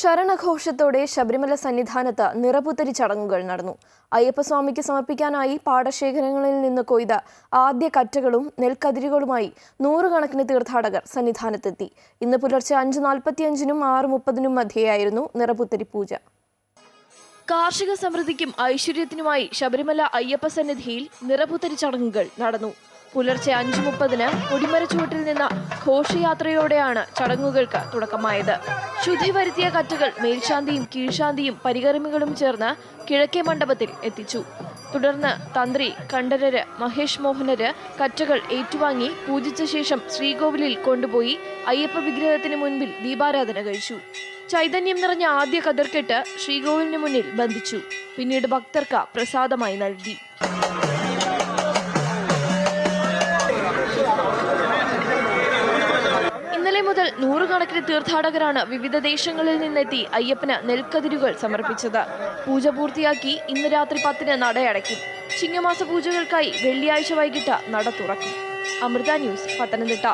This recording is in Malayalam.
ശരണഘോഷത്തോടെ ശബരിമല സന്നിധാനത്ത് നിറപുത്തരി ചടങ്ങുകൾ നടന്നു. അയ്യപ്പസ്വാമിക്ക് സമർപ്പിക്കാനായി പാടശേഖരങ്ങളിൽ നിന്ന് കൊയ്ത ആദ്യ കറ്റകളും നെൽക്കതിരുകളുമായി നൂറുകണക്കിന് തീർത്ഥാടകർ സന്നിധാനത്തെത്തി. ഇന്ന് പുലർച്ചെ അഞ്ച് നാൽപ്പത്തിയഞ്ചിനും ആറ് മുപ്പതിനും മധ്യേയായിരുന്നു നിറപുത്തരി പൂജ. കാർഷിക സമൃദ്ധിക്കും ഐശ്വര്യത്തിനുമായി ശബരിമല അയ്യപ്പ സന്നിധിയിൽ നിറപുത്തരി ചടങ്ങുകൾ നടന്നു. പുലർച്ചെ അഞ്ചു മുപ്പതിന് കൊടിമരച്ചുവട്ടിൽ നിന്ന് ഘോഷയാത്രയോടെയാണ് ചടങ്ങുകൾക്ക് തുടക്കമായത്. ശുദ്ധി വരുത്തിയ കറ്റുകൾ മേൽശാന്തിയും കീഴ്ശാന്തിയും പരികർമ്മികളും ചേർന്ന് കിഴക്കേ മണ്ഡപത്തിൽ എത്തിച്ചു. തുടർന്ന് തന്ത്രി കണ്ഠരര് മഹേഷ് മോഹനര് കറ്റകൾ ഏറ്റുവാങ്ങി പൂജിച്ച ശേഷം ശ്രീകോവിലിൽ കൊണ്ടുപോയി അയ്യപ്പ വിഗ്രഹത്തിന് മുൻപിൽ ദീപാരാധന കഴിച്ചു. ചൈതന്യം നിറഞ്ഞ ആദ്യ കതിർക്കെട്ട് ശ്രീകോവിലിന് മുന്നിൽ ബന്ധിച്ചു. പിന്നീട് ഭക്തർക്ക് പ്രസാദമായി നൽകി. മുതൽ നൂറുകണക്കിന് തീർത്ഥാടകരാണ് വിവിധ ദേശങ്ങളിൽ നിന്നെത്തി അയ്യപ്പന് നെൽക്കതിരുകൾ സമർപ്പിച്ചത്. പൂജ പൂർത്തിയാക്കി ഇന്ന് രാത്രി പത്തിന് നടയടയ്ക്കും. ചിങ്ങമാസ പൂജകൾക്കായി വെള്ളിയാഴ്ച വൈകിട്ട് നട തുറക്കും. അമൃത ന്യൂസ് പത്തനംതിട്ട.